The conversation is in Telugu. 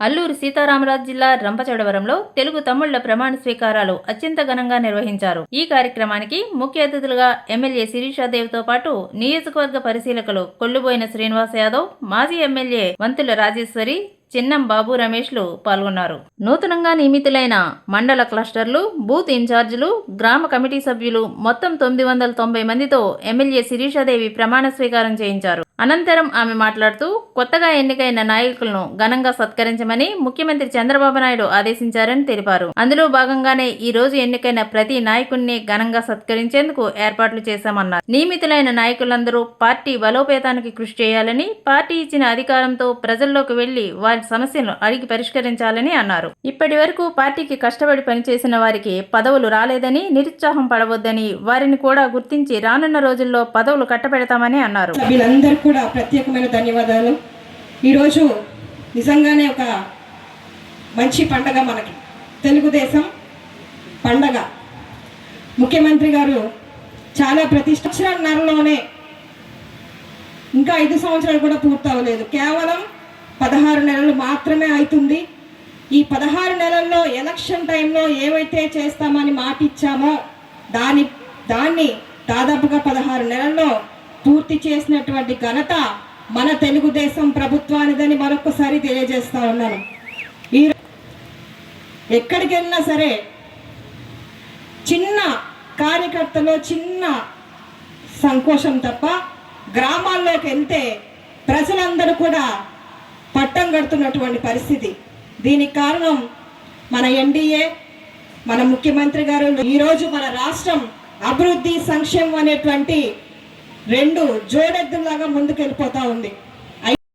అల్లూరు సీతారామరాజు జిల్లా రంపచోడవరంలో తెలుగు తమ్ముళ్ళ ప్రమాణ స్వీకారాలు అత్యంత ఘనంగా నిర్వహించారు. ఈ కార్యక్రమానికి ముఖ్య అతిథులుగా ఎమ్మెల్యే శిరీషాదేవితో పాటు నియోజకవర్గ పరిశీలకులు కొల్లుబోయిన శ్రీనివాస్ యాదవ్ మాజీ ఎమ్మెల్యే వంతుల రాజేశ్వరి చిన్నం బాబు రమేష్లు పాల్గొన్నారు. నూతనంగా నియమితులైన మండల క్లస్టర్లు బూత్ ఇన్ఛార్జీలు గ్రామ కమిటీ సభ్యులు మొత్తం తొమ్మిది వందల తొంభై మందితో ఎమ్మెల్యే శిరీషాదేవి ప్రమాణ స్వీకారం చేయించారు. అనంతరం ఆమె మాట్లాడుతూ కొత్తగా ఎన్నికైన నాయకులను ఘనంగా సత్కరించమని ముఖ్యమంత్రి చంద్రబాబు నాయుడు ఆదేశించారని తెలిపారు. అందులో భాగంగానే ఈ రోజు ఎన్నికైన ప్రతి నాయకుణ్ణి ఘనంగా సత్కరించేందుకు ఏర్పాట్లు చేశామన్నారు. నియమితులైన నాయకులందరూ పార్టీ బలోపేతానికి కృషి చేయాలని పార్టీ ఇచ్చిన అధికారంతో ప్రజల్లోకి వెళ్ళి వారి సమస్యలను అడిగి పరిష్కరించాలని అన్నారు. ఇప్పటి వరకు పార్టీకి కష్టపడి పనిచేసిన వారికి పదవులు రాలేదని నిరుత్సాహం పడవద్దని వారిని కూడా గుర్తించి రానున్న రోజుల్లో పదవులు కట్టబెడతామని అన్నారు. కూడా ప్రత్యేకమైన ధన్యవాదాలు. ఈరోజు నిజంగానే ఒక మంచి పండగ మనకి. తెలుగుదేశం పండగ. ముఖ్యమంత్రి గారు చాలా ప్రతిష్టనలోనే ఇంకా ఐదు సంవత్సరాలు కూడా పూర్తవలేదు. కేవలం పదహారు నెలలు మాత్రమే అవుతుంది ఈ పదహారు నెలల్లో ఎలక్షన్ టైంలో ఏవైతే చేస్తామని మాటిచ్చామో దాని దాన్ని దాదాపుగా పదహారు నెలల్లో పూర్తి చేసినటువంటి ఘనత మన తెలుగుదేశం ప్రభుత్వానిదని మరొకసారి తెలియజేస్తా ఉన్నాను. ఈ ఎక్కడికి వెళ్ళినా సరే చిన్న కార్యకర్తలో చిన్న సంకోచం తప్ప గ్రామాల్లోకి వెళ్తే ప్రజలందరూ కూడా పట్టం కడుతున్నటువంటి పరిస్థితి. దీనికి కారణం మన ఎన్డీఏ మన ముఖ్యమంత్రి గారు. ఈరోజు మన రాష్ట్రం అభివృద్ధి సంక్షేమం అనేటువంటి రెండు జోడెద్దులాగా ముందుకెళ్ళిపోతా ఉంది.